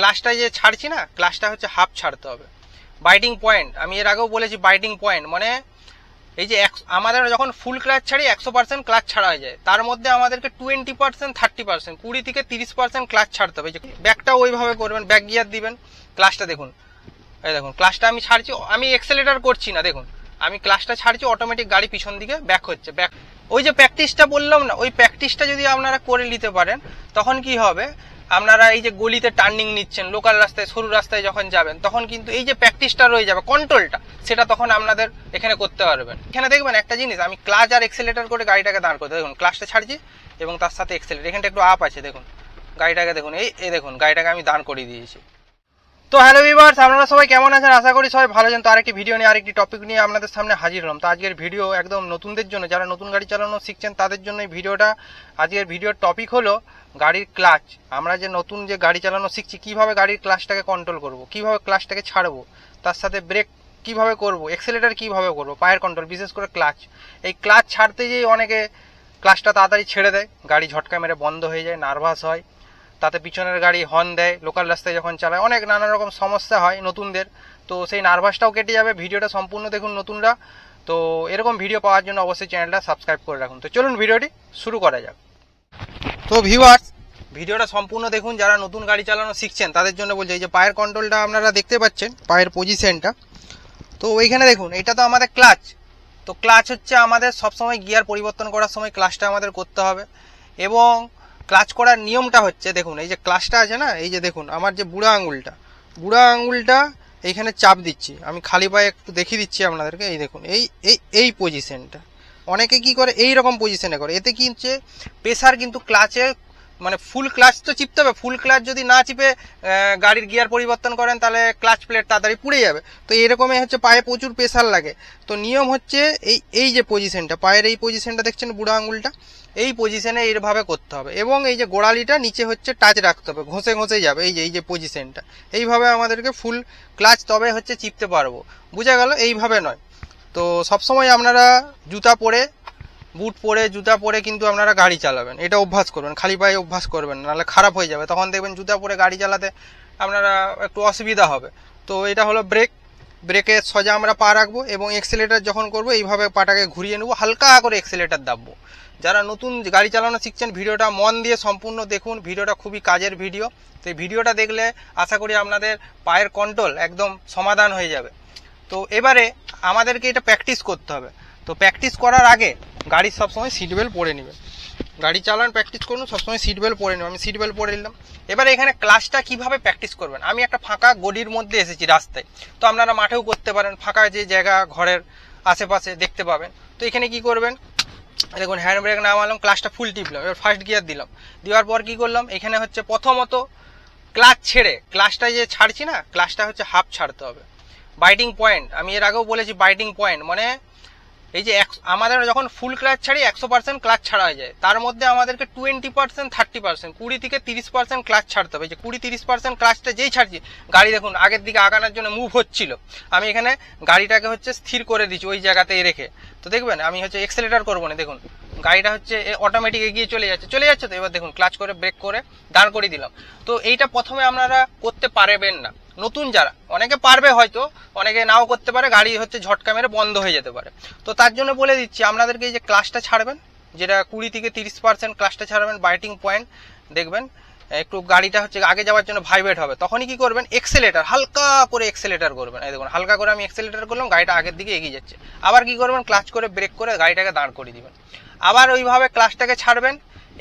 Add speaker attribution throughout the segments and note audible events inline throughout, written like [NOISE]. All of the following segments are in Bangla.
Speaker 1: ক্লাসটা যে ছাড়ছি না ক্লাসটা হচ্ছে হাফ ছাড়তে হবে। বাইটিং পয়েন্ট আমি এর আগেও বলেছি বাইটিং পয়েন্ট মানে এই যে আমাদের যখন ফুল ক্লাচ ছাড়ি, একশো পার্সেন্ট ক্লাচ ছাড়া হয়ে যায়। তার মধ্যে আমাদেরকে টোয়েন্টি পার্সেন্ট থার্টি পার্সেন্ট কুড়ি থেকে তিরিশ পার্সেন্ট ক্লাচ ছাড়তে হবে। ব্যাকটা ওইভাবে করবেন ব্যাক গিয়ার দিবেন ক্লাসটা দেখুন। এই দেখুন ক্লাসটা আমি ছাড়ছি, আমি এক্সেলেটার করছি না, দেখুন। আমি ক্লাসটা ছাড়ছি অটোমেটিক গাড়ি পিছন দিকে ব্যাক হচ্ছে ব্যাক ওই যে প্র্যাকটিসটা বললাম না, ওই প্র্যাকটিসটা যদি আপনারা করে নিতে পারেন, তখন কি হবে? আপনারা এই যে গলিতে টার্নিং নিচ্ছেন লোকাল রাস্তায়, সরু রাস্তায় যখন যাবেন, তখন কিন্তু এই যে প্র্যাকটিসটা রয়ে যাবে কন্ট্রোলটা সেটা তখন আপনাদের এখানে করতে পারবেন। এখানে দেখবেন একটা জিনিস, আমি ক্লাচ আর এক্সেলেটার করে গাড়িটাকে দাঁড় করতে দেখুন ক্লাসটা ছাড়ছি, এবং তার সাথে এক্সেলেটার এখানটা একটু আপ আছে, দেখুন, গাড়িটাকে দেখুন, এই এ দেখুন, গাড়িটাকে আমি দাঁড় করিয়ে দিয়েছি। তো হ্যালো ভিভার্স আপনারা সবাই কেমন আছেন? আশা করি সবাই ভালো আছেন। তো আরেকটি ভিডিও নিয়ে, আরেকটি টপিক নিয়ে আপনাদের সামনে হাজির হলাম। তো আজকের ভিডিও একদম নতুনদের জন্য, যারা নতুন গাড়ি চালানো শিখছেন, তাদের জন্য এই ভিডিওটা আজকের ভিডিওর টপিক হলো গাড়ির ক্লাচ আমরা যে নতুন যে গাড়ি চালানো শিখছি, কীভাবে গাড়ির ক্লাচটাকে কন্ট্রোল করব, কীভাবে ক্লাচটাকে ছাড়বো, তার সাথে ব্রেক কীভাবে করব এক্সেলেটার কীভাবে করব, পায়ের কন্ট্রোল বিশেষ করে ক্লাচ এই ক্লাচ ছাড়তে যেয়ে অনেকে ক্লাচটা তাড়াতাড়ি ছেড়ে দেয়, গাড়ি ঝটকা মেরে বন্ধ হয়ে যায় নার্ভাস হয়। তাতে পিছনের গাড়ি হর্ন দেয় লোকাল রাস্তায় যখন চালায়, অনেক নানা রকম সমস্যা হয় নতুনদের। তো সেই নার্ভাসটাও কেটে যাবে, ভিডিওটা সম্পূর্ণ দেখুন নতুনরা। তো এরকম ভিডিও পাওয়ার জন্য অবশ্যই চ্যানেলটা সাবস্ক্রাইব করে রাখুন। তো চলুন ভিডিওটি শুরু করা যাক। তো ভিউয়ার্স ভিডিওটা সম্পূর্ণ দেখুন, যারা নতুন গাড়ি চালানো শিখছেন, তাদের জন্য বলছি, এই যে পায়ের কন্ট্রোলটা আপনারা দেখতে পাচ্ছেন, পায়ের পজিশনটা তো ওইখানে দেখুন, এটা তো আমাদের ক্লাচ তো ক্লাচ হচ্ছে আমাদের সবসময় গিয়ার পরিবর্তন করার সময় ক্লাচটা আমাদের করতে হবে। এবং ক্লাচ করার নিয়মটা হচ্ছে, দেখুন, এই যে ক্লাচটা আছে না, এই যে দেখুন, আমার যে বুড়া আঙুলটা বুড়া আঙুলটা এইখানে চাপ দিচ্ছি। আমি খালি পায়ে একটু দেখিয়ে দিচ্ছি আপনাদেরকে, এই দেখুন, এই এই এই পজিশনটা অনেকে কি করে, এই রকম পজিশনে করে। এতে কি হচ্ছে প্রেসার কিন্তু ক্লাচে মানে ফুল ক্লাচ তো চিপতে হবে। ফুল ক্লাচ যদি না চিপে গাড়ির গিয়ার পরিবর্তন করেন, তাহলে ক্লাচ প্লেট তাড়াতাড়ি পুড়ে যাবে। তো এরকমই হচ্ছে, পায়ে প্রচুর প্রেশার লাগে। তো নিয়ম হচ্ছে, এই এই যে পজিশনটা পায়ের এই পজিশনটা দেখছেন বুড়ো আঙুলটা? এই পজিশনে এইভাবে করতে হবে। এবং এই যে গোড়ালিটা, নিচে হচ্ছে টাচ রাখতে হবে, ঘষে ঘষে যাবে, এই যে এই যে পজিশনটা এইভাবে আমাদেরকে ফুল ক্লাচ তবে হচ্ছে চিপতে পারব। বুঝা গেল, এইভাবে নয়। তো সবসময় আপনারা জুতা পরে বুট পরে, জুতা পরে কিন্তু আপনারা গাড়ি চালাবেন। এটা অভ্যাস করবেন, খালি পায়ে অভ্যাস করবেন নাহলে খারাপ হয়ে যাবে। তখন দেখবেন জুতা পরে গাড়ি চালাতে আপনারা একটু অসুবিধা হবে। তো এটা হলো ব্রেক। ব্রেকে সোজা আমরা পা রাখব এবং এক্সেলেটার যখন করব, এইভাবে পাটাকে ঘুরিয়ে নেব, হালকা করে এক্সেলেটার দাববো। যারা নতুন গাড়ি চালানো শিখছেন, ভিডিওটা মন দিয়ে সম্পূর্ণ দেখুন। ভিডিওটা খুবই কাজের ভিডিও। তো এই ভিডিওটা দেখলে আশা করি আপনাদের পায়ের কন্ট্রোল একদম সমাধান হয়ে যাবে। তো এবারে আমাদেরকে এটা প্র্যাকটিস করতে হবে। তো প্র্যাকটিস করার আগে গাড়ির সবসময় সিট বেল্ট পরে নেবেন গাড়ি চালান প্র্যাকটিস করুন, সবসময় সিট বেল্ট পরে নেবেন আমি সিট বেল্ট পরে নিলাম। এবারে এখানে ক্লাসটা কীভাবে প্র্যাকটিস করবেন? আমি একটা ফাঁকা গলির মধ্যে এসেছি রাস্তায়। তো আপনারা মাঠেও করতে পারেন, ফাঁকা যে জায়গা, ঘরের আশেপাশে দেখতে পাবেন। তো এখানে কি করবেন? দেখুন হ্যান্ড ব্রেক নামালাম ক্লাসটা ফুল টিপলাম। এবার ফার্স্ট গিয়ার দিলাম। দেওয়ার পর কি করলাম? এখানে হচ্ছে প্রথমত ক্লাচ ছেড়ে ক্লাসটা যে ছাড়ছি না ক্লাসটা হচ্ছে হাফ ছাড়তে হবে। বাইটিং পয়েন্ট আমি এর আগেও বলেছি বাইটিং পয়েন্ট মানে এই যে আমাদের যখন ফুল ক্লাচ ছাড়ি একশো পার্সেন্ট ক্লাচ ছাড়া হয়ে যায়। তার মধ্যে আমাদেরকে টোয়েন্টি পার্সেন্ট থার্টি পার্সেন্ট কুড়ি থেকে তিরিশ পার্সেন্ট ক্লাচ ছাড়তে হবে। যে কুড়ি তিরিশ পার্সেন্ট ক্লাচটা যেই ছাড়ছি, গাড়ি দেখুন, আগের দিকে আগানোর জন্য মুভ হচ্ছিল। আমি এখানে গাড়িটাকে হচ্ছে স্থির করে দিচ্ছি ওই জায়গাতেই রেখে। তো দেখবেন, আমি হচ্ছে এক্সেলেটার করব না, দেখুন। গাড়িটা হচ্ছে অটোমেটিক এগিয়ে চলে যাচ্ছে চলে যাচ্ছে তো এবার দেখুন ক্লাচ করে ব্রেক করে দাঁড় করে দিলাম। তো এইটা প্রথমে আপনারা করতে পারবেন না। নতুন যারা। অনেকে পারবে হয়তো, অনেকে নাও করতে পারে, গাড়ি হচ্ছে ঝটকা মেরে বন্ধ হয়ে যেতে পারে। তো তার জন্য বলে দিচ্ছি, আপনাদেরকে এই যে ক্লাসটা ছাড়বেন, যেটা কুড়ি থেকে তিরিশ পার্সেন্ট ক্লাসটা ছাড়বেন বাইটিং পয়েন্ট দেখবেন, একটু গাড়িটা হচ্ছে আগে যাওয়ার জন্য ভাইব্রেট হবে। তখনই কি করবেন এক্সেলেটার হালকা করে এক্সেলেটার করবেন। এই দেখুন, হালকা করে আমি এক্সেলেটার করলাম, গাড়িটা আগের দিকে এগিয়ে যাচ্ছে। আবার কি করবেন ক্লাচ করে ব্রেক করে গাড়িটাকে দাঁড় করে দিবেন। আবার ওইভাবে ক্লাচটাকে ছাড়বেন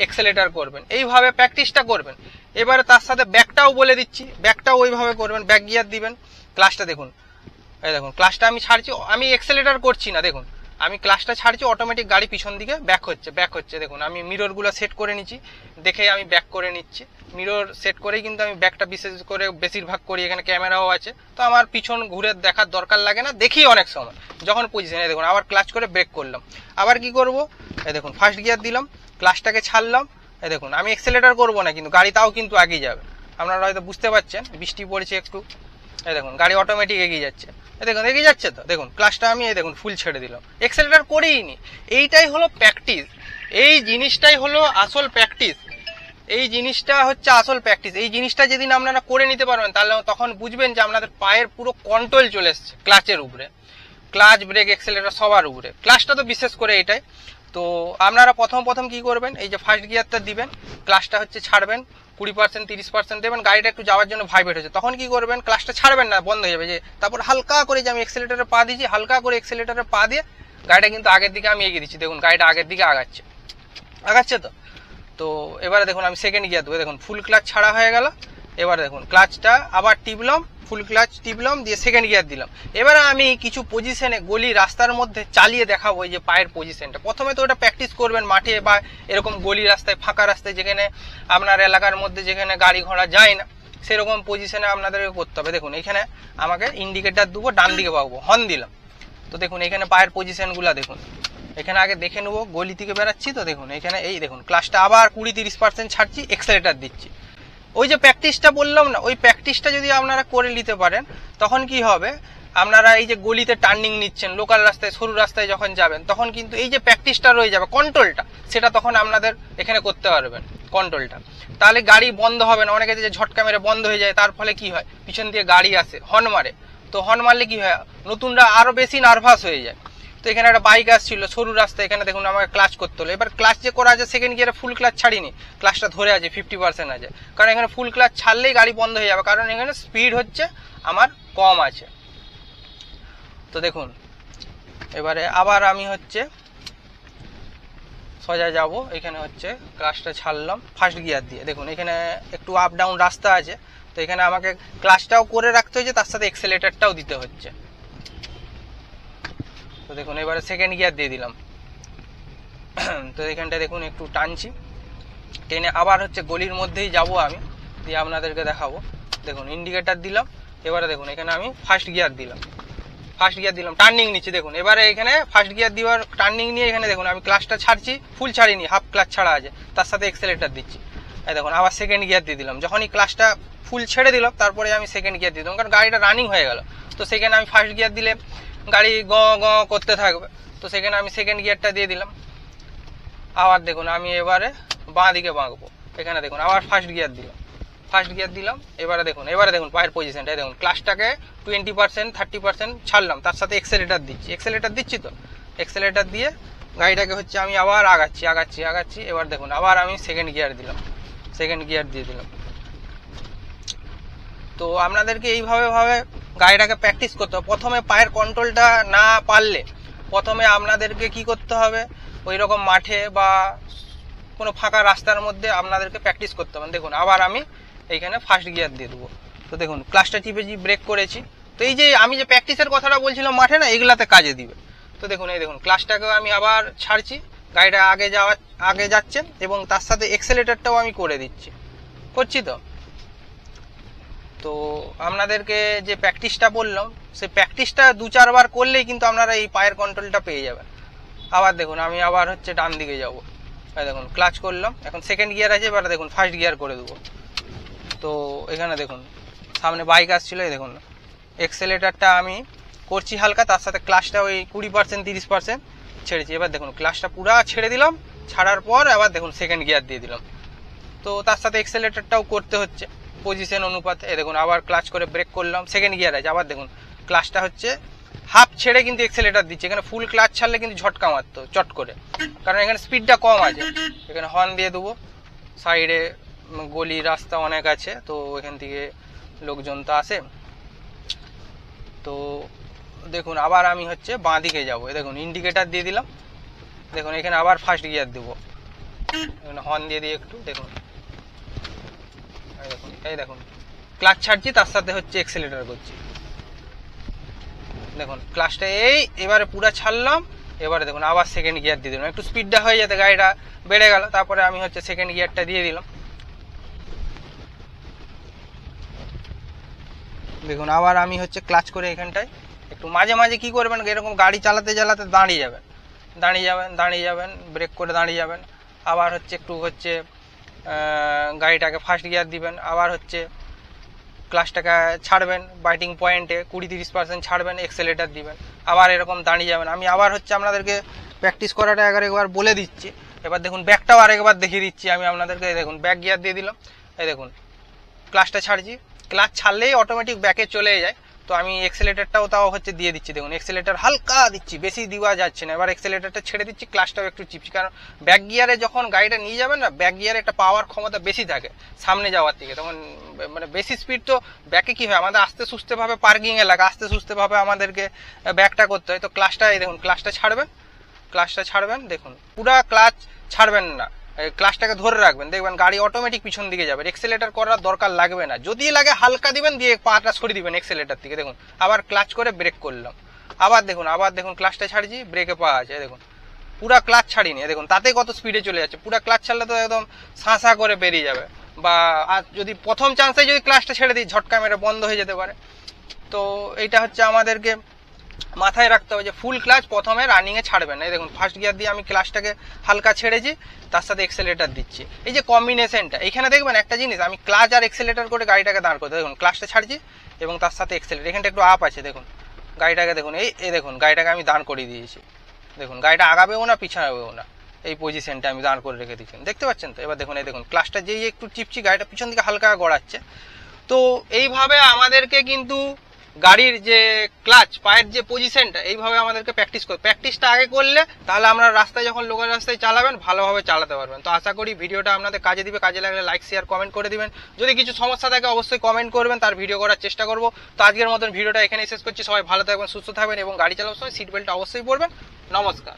Speaker 1: এক্সেলেটার করবেন। এইভাবে প্র্যাকটিসটা করবেন। এবারে তার সাথে ব্যাকটাও বলে দিচ্ছি। ব্যাকটাও ওইভাবে করবেন। ব্যাক গিয়ার দিবেন। ক্লাসটা দেখুন। এই দেখুন ক্লাসটা আমি ছাড়ছি। আমি এক্সেলেটার করছি না, দেখুন। আমি ক্লাসটা ছাড়ছি অটোমেটিক গাড়ি পিছন দিকে ব্যাক হচ্ছে ব্যাক হচ্ছে, দেখুন। আমি মিররগুলো সেট করে নিচ্ছি। দেখে আমি ব্যাক করে নিচ্ছি। মিরর সেট করেই কিন্তু আমি ব্যাকটা বিশেষ করে বেশিরভাগ করি। এখানে ক্যামেরাও আছে। তো আমার পিছন ঘুরে দেখার দরকার লাগে না। দেখি অনেক সময়। যখন পজিশনে দেখুন, আবার ক্লাচ করে ব্রেক করলাম। আবার কি করব? এই দেখুন ফার্স্ট গিয়ার দিলাম। ক্লাসটাকে ছাড়লাম। এই দেখুন, আমি এক্সেলেটার করব না, কিন্তু গাড়ি তাও কিন্তু এগিয়ে যাবে। আপনারা হয়তো বুঝতে পারছেন, বৃষ্টি পড়েছে একটু। এই দেখুন, গাড়ি অটোমেটিক এগিয়ে যাচ্ছে। এই দেখুন, এগিয়ে যাচ্ছে তো? দেখুন ক্লাসটা আমি এই দেখুন ফুল ছেড়ে দিলাম। এক্সেলেটার করেই নি। এইটাই হলো প্র্যাকটিস এই জিনিসটাই হলো আসল প্র্যাকটিস এই জিনিসটা হচ্ছে আসল প্র্যাকটিস এই জিনিসটা যেদিন আপনারা করে নিতে পারবেন, তাহলে তখন বুঝবেন যে আপনাদের পায়ের পুরো কন্ট্রোল চলে এসছে ক্লাচের উপরে। ক্লাচ ব্রেক এক্সেলেটার সবার উপরে। ক্লাচটা তো বিশেষ করে এটাই। তো আপনারা প্রথম প্রথম কি করবেন, এই যে ফার্স্ট গিয়ারটা দিবেন ক্লাচটা হচ্ছে ছাড়বেন, কুড়ি পার্সেন্ট তিরিশ পার্সেন্ট দেবেন, গাড়িটা একটু যাওয়ার জন্য ভাইব্রেট হচ্ছে তখন কি করবেন ক্লাচটা ছাড়বেন না, বন্ধ হয়ে যাবে, যে তারপর হালকা করে যে আমি এক্সেলেটারে পা দিয়েছি, হালকা করে এক্সেলেটারে পা দিয়ে গাড়িটা কিন্তু আগের দিকে আমি এগিয়ে দিচ্ছি। দেখুন, গাড়িটা আগের দিকে আগাচ্ছে। আগাচ্ছে তো? তো এবারে দেখুন, আমি সেকেন্ড গিয়ার দেবো। দেখুন ফুল ক্লাচ ছাড়া হয়ে গেল। এবারে দেখুন ক্লাচটা আবার টিপলাম। ফুল ক্লাচ টিপলাম, দিয়ে সেকেন্ড গিয়ার দিলাম। এবারে আমি কিছু পজিশনে গলি রাস্তার মধ্যে চালিয়ে দেখাবো যে পায়ের পজিশনটা প্রথমে তো ওটা প্র্যাকটিস করবেন মাঠে বা এরকম গলি রাস্তায়, ফাঁকা রাস্তায়, যেখানে আপনার এলাকার মধ্যে যেখানে গাড়ি ঘোড়া যায় না, সেরকম পজিশনে আপনাদেরকে করতে হবে। দেখুন, এখানে আমাকে ইন্ডিকেটার দেবো, ডান দিকে পাবো হর্ন দিলাম। তো দেখুন, এখানে পায়ের পজিশনগুলো দেখুন। এখানে আগে দেখে নেব, গলি থেকে বেরাচ্ছি, তো দেখুন, এখানে এই দেখুন ক্লাসটা আবার কুড়ি তিরিশ পার্সেন্ট ছাড়ছি এক্সেলেটার দিচ্ছি। ওই যে প্র্যাকটিসটা বললাম না, ওই প্র্যাকটিসটা যদি আপনারা করে নিতে পারেন, তখন কি হবে? আপনারা এই যে গলিতে টার্নিং নিচ্ছেন লোকাল রাস্তায়, সরু রাস্তায় যখন যাবেন, তখন কিন্তু এই যে প্র্যাকটিসটা রয়ে যাবে কন্ট্রোলটা সেটা তখন আপনাদের এখানে করতে পারবেন কন্ট্রোলটা তাহলে গাড়ি বন্ধ হবে না, অনেকে যে ঝটকা মেরে বন্ধ হয়ে যায়, তার ফলে কি হয়? পিছন দিয়ে গাড়ি আসে, হর্ন মারে। তো হর্ন মারলে কি হয়? নতুনরা আরও বেশি নার্ভাস হয়ে যায়। তো এখানে একটা বাইক আসছিল, সরু রাস্তা, এখানে দেখুন আমাকে ক্লাচ করতে হলো। এবার ক্লাচ যে করা আছে সেকেন্ড গিয়ারে ফুল ক্লাচ ছাড়িনি। ক্লাচটা ধরে আছে ফিফটি পার্সেন্ট আছে। কারণ এখানে ফুল ক্লাচ ছাড়লেই গাড়ি বন্ধ হয়ে যাবে, কারণ এখানে স্পিড হচ্ছে, আমার কম আছে। তো দেখুন, এবারে আবার আমি হচ্ছে সোজা যাব, এখানে হচ্ছে ক্লাচটা ছাড়লাম ফার্স্ট গিয়ার দিয়ে। দেখুন, এখানে একটু আপ ডাউন রাস্তা আছে, তো এখানে আমাকে ক্লাচটাও করে রাখতে হচ্ছে তার সাথে এক্সেলেটারটাও দিতে হচ্ছে। তো দেখুন, এবারে সেকেন্ড গিয়ার দিয়ে দিলাম। [CLEARS THROAT] তো এখানটা দেখুন, একটু টানছি। টেনে আবার হচ্ছে গলির মধ্যেই যাব আমি, দিয়ে আপনাদেরকে দেখাবো। দেখুন ইন্ডিকেটার দিলাম, এবারে দেখুন, এখানে আমি ফার্স্ট গিয়ার দিলাম। ফার্স্ট গিয়ার দিলাম টার্নিং নিচ্ছি, দেখুন। এবারে এখানে ফার্স্ট গিয়ার দেওয়ার টার্নিং নিয়ে এখানে দেখুন, আমি ক্লাসটা ছাড়ছি ফুল ছাড়িনি হাফ ক্লাস ছাড়া আছে। তার সাথে এক্সেলেটার দিচ্ছি। দেখুন, আবার সেকেন্ড গিয়ার দিয়ে দিলাম। যখনই ক্লাসটা ফুল ছেড়ে দিলাম, তারপরে আমি সেকেন্ড গিয়ার দিয়ে দিলাম, কারণ গাড়িটা রানিং হয়ে গেল। তো সেখানে আমি ফার্স্ট গিয়ার দিলে গাড়ি গ গ করতে থাকবে। তো সেখানে আমি সেকেন্ড গিয়ারটা দিয়ে দিলাম। আবার দেখুন, আমি এবারে বাঁ দিকে বাঁকবো। এখানে দেখুন, আবার ফার্স্ট গিয়ার দিলাম। ফার্স্ট গিয়ার দিলাম, এবারে দেখুন এবারে দেখুন পায়ের পজিশনটা দেখুন ক্লাসটাকে টোয়েন্টি পার্সেন্ট থার্টি পার্সেন্ট ছাড়লাম। তার সাথে এক্সেলেটার দিচ্ছি। এক্সেলেটার দিচ্ছি তো? এক্সেলেটার দিয়ে গাড়িটাকে হচ্ছে আমি আবার আগাচ্ছি আগাচ্ছি আগাচ্ছি। এবার দেখুন, আবার আমি সেকেন্ড গিয়ার দিলাম। সেকেন্ড গিয়ার দিয়ে দিলাম। তো আপনাদেরকে এইভাবে ভাবে গাড়িটাকে প্র্যাকটিস করতে হবে। প্রথমে পায়ের কন্ট্রোলটা না পারলে, প্রথমে আপনাদেরকে কি করতে হবে? ওই রকম মাঠে বা কোনো ফাঁকা রাস্তার মধ্যে আপনাদেরকে প্র্যাকটিস করতে হবে। দেখুন, আবার আমি এইখানে ফার্স্ট গিয়ার দিয়ে দেবো। তো দেখুন ক্লাসটা টিপেছি ব্রেক করেছি। তো এই যে আমি যে প্র্যাকটিসের কথাটা বলছিলাম মাঠে না এগুলাতে কাজে দিবে। তো দেখুন, এই দেখুন ক্লাসটাকেও আমি আবার ছাড়ছি। গাড়িটা আগে যাওয়া, আগে যাচ্ছে এবং তার সাথে এক্সেলেটারটাও আমি করে দিচ্ছি। করছি তো? তো আপনাদেরকে যে প্র্যাকটিসটা বললাম, সেই প্র্যাকটিসটা দু চারবার করলেই কিন্তু আপনারা এই পায়ের কন্ট্রোলটা পেয়ে যাবেন। আবার দেখুন, আমি আবার হচ্ছে ডান দিকে যাব। দেখুন ক্লাচ করলাম, এখন সেকেন্ড গিয়ার আছে, এবার দেখুন ফার্স্ট গিয়ার করে দেবো। তো এখানে দেখুন, সামনে বাইক আসছিল, এই দেখুন এক্সেলেটারটা আমি করছি হালকা, তার সাথে ক্লাসটা ওই কুড়ি পার্সেন্ট তিরিশ পার্সেন্ট ছেড়েছি। এবার দেখুন ক্লাসটা পুরা ছেড়ে দিলাম, ছাড়ার পর আবার দেখুন সেকেন্ড গিয়ার দিয়ে দিলাম। তো তার সাথে এক্সেলেটারটাও করতে হচ্ছে। পজিশন অনুপাতে, এই দেখুন, আবার ক্লাচ করে ব্রেক করলাম। সেকেন্ড গিয়ার আছে, আবার দেখুন ক্লাচটা হচ্ছে হাফ ছেড়ে কিন্তু এক্সেলেটার দিচ্ছে। এখানে ফুল ক্লাচ ছাড়লে কিন্তু ঝটকা মারতো, চট করে। কারণ এখানে স্পিডটা কম আছে। এখানে হর্ন দিয়ে দেবো। সাইডে গলি, রাস্তা অনেক আছে, তো এখান থেকে লোকজন তো আসে। তো দেখুন, আবার আমি হচ্ছে বাঁ দিকে যাব দেখুন ইন্ডিকেটার দিয়ে দিলাম। দেখুন, এখানে আবার ফার্স্ট গিয়ার দেবো। হর্ন দিয়ে দিই একটু, দেখুন। এই দেখুন। ক্লাচ ছাড়ছি, তার সাথে হচ্ছে এক্সেলেটার করছি। দেখুন ক্লাচটা এই, এবারে পুরো ছাড়লাম, এবারে দেখুন, আবার সেকেন্ড গিয়ার দিয়ে দিলাম। একটু স্পিডটা হয়ে যেতে গাড়িটা বেড়ে গেল, তারপরে আমি হচ্ছে সেকেন্ড গিয়ারটা দিয়ে দিলাম। দেখুন, আবার আমি হচ্ছে ক্লাচ করে এখানটায়। একটু মাঝে মাঝে কি করবেন, এরকম গাড়ি চালাতে চালাতে দাঁড়িয়ে যাবেন। দাঁড়িয়ে যাবেন দাঁড়িয়ে যাবেন ব্রেক করে দাঁড়িয়ে যাবেন। আবার হচ্ছে একটু হচ্ছে গাড়িটাকে ফার্স্ট গিয়ার দিবেন, আবার হচ্ছে ক্লাসটাকে ছাড়বেন বাইটিং পয়েন্টে কুড়ি তিরিশ পার্সেন্ট ছাড়বেন এক্সেলেটার দিবেন, আবার এরকম দাঁড়িয়ে যাবেন। আমি আবার হচ্ছে আপনাদেরকে প্র্যাকটিস করাটা একবার একবার বলে দিচ্ছি। এবার দেখুন ব্যাকটাও আরেকবার দেখিয়ে দিচ্ছি আমি আপনাদেরকে। দেখুন ব্যাক গিয়ার দিয়ে দিলাম। এই দেখুন ক্লাসটা ছাড়ছি। ক্লাস ছাড়লেই অটোমেটিক ব্যাকে চলে যায়। তো আমি এক্সেলেটারটাও তাও হচ্ছে দিয়ে দিচ্ছি, দেখুন এক্সেলেটার হালকা দিচ্ছি, বেশি দেওয়া যাচ্ছে না। এবার এক্সেলেটারটা ছেড়ে দিচ্ছি ক্লাসটাও একটু চিপছি, কারণ ব্যাক গিয়ারে যখন গাড়িটা নিয়ে যাবেন না ব্যাক গিয়ারে একটা পাওয়ার ক্ষমতা বেশি থাকে সামনে যাওয়ার থেকে তখন মানে বেশি স্পিড তো ব্যাকে কী হয়? আমাদের আস্তে সুস্থভাবে পার্কিং এলাকা আস্তে সুস্থভাবে আমাদেরকে ব্যাকটা করতে হয়। তো ক্লাচটা এই দেখুন ক্লাসটা ছাড়বেন ক্লাসটা ছাড়বেন, দেখুন, পুরা ক্লাচ ছাড়বেন না। এই ক্লাচটাকে ধরে রাখবেন। দেখবেন গাড়ি অটোমেটিক পিছন দিকে যাবে। এক্সেলেটার করার দরকার লাগবে না। যদি লাগে হালকা দিবেন, দিয়ে পাটা সরিয়ে দিবেন এক্সেলেটার থেকে। দেখুন, আবার ক্লাচ করে ব্রেক করলাম। আবার দেখুন আবার দেখুন ক্লাচটা ছাড়ছি ব্রেকে পাওয়া আছে দেখুন, পুরা ক্লাচ ছাড়িনি। দেখুন তাতে কত স্পিডে চলে যাচ্ছে। পুরা ক্লাচ ছাড়লে তো একদম সাঁ করে বেরিয়ে যাবে। বা আর যদি প্রথম চান্সে যদি ক্লাচটা ছেড়ে দিই, ঝটকা মেরে বন্ধ হয়ে যেতে পারে। তো এইটা হচ্ছে আমাদেরকে মাথায় রাখতে হবে যে ফুল ক্লাচ প্রথমে রানিংয়ে ছাড়বেন এই দেখুন ফার্স্ট গিয়ার দিয়ে আমি ক্লাচটাকে হালকা ছেড়েছি, তার সাথে এক্সেলেটার দিচ্ছি। এই যে কম্বিনেশনটা এখানে দেখবেন একটা জিনিস, আমি ক্লাচ আর এক্সেলেটার করে গাড়িটাকে দাঁড় করতে দেখুন ক্লাচটা ছাড়ছি এবং তার সাথে এক্সেলেটার এখানটা একটু আপ আছে, দেখুন। গাড়িটাকে, দেখুন, এই এই দেখুন, গাড়িটাকে আমি দাঁড় করিয়ে দিয়েছি। দেখুন, গাড়িটা আগাবেও না, পিছাবেও না। এই পজিশনটা আমি দাঁড় করে রেখে দিচ্ছি। দেখতে পাচ্ছেন তো? এবার দেখুন, এই দেখুন ক্লাচটা যেই একটু চিপছি গাড়িটা পিছন দিকে হালকা গড়াচ্ছে। তো এইভাবে আমাদেরকে কিন্তু গাড়ির যে ক্লাচ, পায়ের যে পজিশনটা, এইভাবে আমাদেরকে প্র্যাকটিস করতে প্র্যাকটিসটা আগে করলে তাহলে আমরা রাস্তায় যখন লোকাল রাস্তায় চালাবেন, ভালোভাবে চালাতে পারবেন। তো আশা করি ভিডিওটা আপনাদের কাজে দিবে। কাজে লাগলে লাইক শেয়ার কমেন্ট করে দিবেন। যদি কিছু সমস্যা থাকে অবশ্যই কমেন্ট করবেন, তার ভিডিও করার চেষ্টা করব। তো আজকের মতন ভিডিওটা এখানে শেষ করছি। সবাই ভালো থাকবেন, সুস্থ থাকবেন এবং গাড়ি চালানোর সময় সিট বেল্ট অবশ্যই পরবেন। নমস্কার।